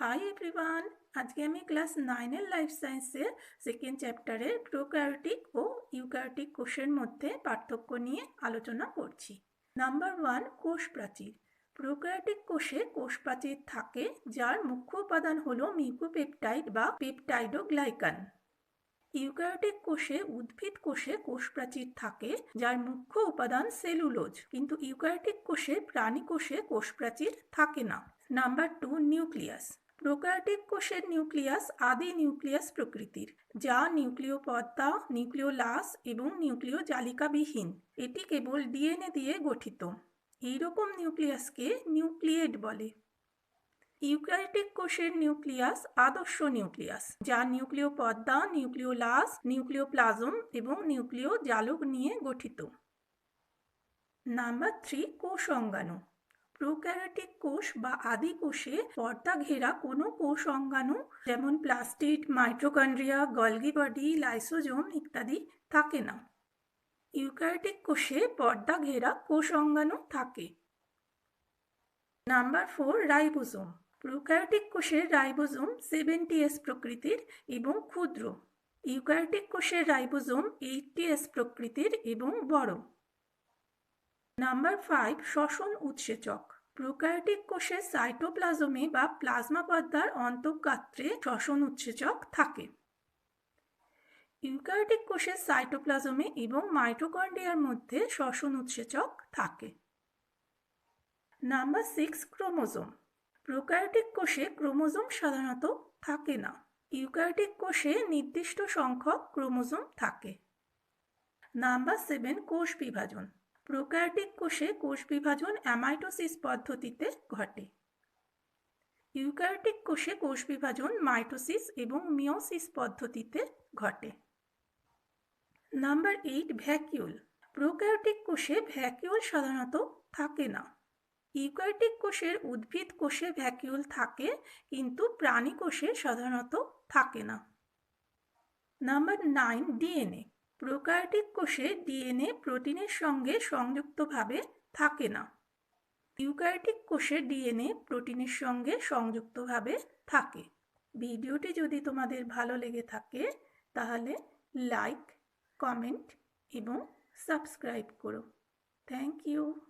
Hi everyone আজকে আমি class নাইনের লাইফ সায়েন্সের সেকেন্ড চ্যাপ্টারের প্রোক্যারিওটিক ও ইউক্যারিওটিক কোষের মধ্যে পার্থক্য নিয়ে আলোচনা করছি। নাম্বার ওয়ান কোষ প্রাচীর। প্রোক্যারিওটিক কোষে কোষ প্রাচীর থাকে, যার মুখ্য উপাদান হলো মিউকোপেপটাইড বা পেপটাইডোগ্লাইকান ইউক্যারিওটিক কোষে উদ্ভিদ কোষে কোষ প্রাচীর থাকে, যার মুখ্য উপাদান সেলুলোজ কিন্তু ইউক্যারিওটিক কোষে প্রাণী কোষে কোষ প্রাচীর থাকে না। নাম্বার টু নিউক্লিয়াস প্রোক্যারিওটিক কোষের নিউক্লিয়াস আদি নিউক্লিয়াস প্রকৃতির, যা নিউক্লিয় পর্দা নিউক্লিওলাস এবং নিউক্লিয় জালিকাবিহীন এটি কেবল ডিএনএ দিয়ে গঠিত। এইরকম নিউক্লিয়াসকে নিউক্লিয়েট বলে। ইউক্যারিওটিক কোষের নিউক্লিয়াস আদর্শ নিউক্লিয়াস, যা নিউক্লিয় পর্দা নিউক্লিওলাস, নিউক্লিওপ্লাজম এবং নিউক্লিয় জালক নিয়ে গঠিত। নাম্বার থ্রি, কোষ অঙ্গাণু। প্রোক্যারিওটিক কোষ বা আদি কোষে পর্দা ঘেরা কোনো কোষ অঙ্গাণু, যেমন plastid mitochondria Golgi body, lysosome ইত্যাদি থাকে না। ইউক্যারিওটিক কোষে পর্দা ঘেরা কোষ অঙ্গাণু থাকে। Number four, ribosome. প্রোক্যারিওটিক কোষের রাইবোজোম সেভেন্টি এস প্রকৃতির এবং ক্ষুদ্র। ইউক্যারিওটিক কোষের রাইবোজোম এইটটি এস প্রকৃতির এবং বড়। নাম্বার ফাইভ শ্বসন উৎসেচক। প্রোক্যারিওটিক কোষের সাইটোপ্লাজমে বা প্লাজমা পর্দার অন্তঃগাত্রে শ্বসন উৎসেচক থাকে। ইউক্যারিওটিক কোষের সাইটোপ্লাজমে এবং মাইটোকন্ড্রিয়ার মধ্যে শ্বসন উৎসেচক থাকে। Number six chromosome. প্রোক্যারিওটিক কোষে ক্রোমোজোম সাধারণত থাকে না। ইউক্যারিওটিক কোষে নির্দিষ্ট সংখ্যক ক্রোমোজোম থাকে। নাম্বার সেভেন কোষ বিভাজন। প্রোক্যারিওটিক কোষে কোষ বিভাজন অ্যামাইটোসিস পদ্ধতিতে ঘটে। ইউক্যারিওটিক কোষে কোষ বিভাজন মাইটোসিস এবং মিওসিস পদ্ধতিতে ঘটে। Number eight, vacuole. প্রোক্যারিওটিক কোষে ভ্যাকিউল সাধারণত থাকে না। ইউক্যারিওটিক কোষের উদ্ভিদ কোষে ভ্যাকিউল থাকে, কিন্তু প্রাণী কোষে সাধারণত থাকে না। Number nine, DNA. প্রোক্যারিওটিক কোষে ডিএনএ প্রোটিনের সঙ্গে সংযুক্তভাবে থাকে না। ইউক্যারিওটিক কোষে ডিএনএ প্রোটিনের সঙ্গে সংযুক্তভাবে থাকে। ভিডিওটি যদি তোমাদের ভালো লেগে থাকে, তাহলে লাইক, কমেন্ট এবং সাবস্ক্রাইব করো। Thank you.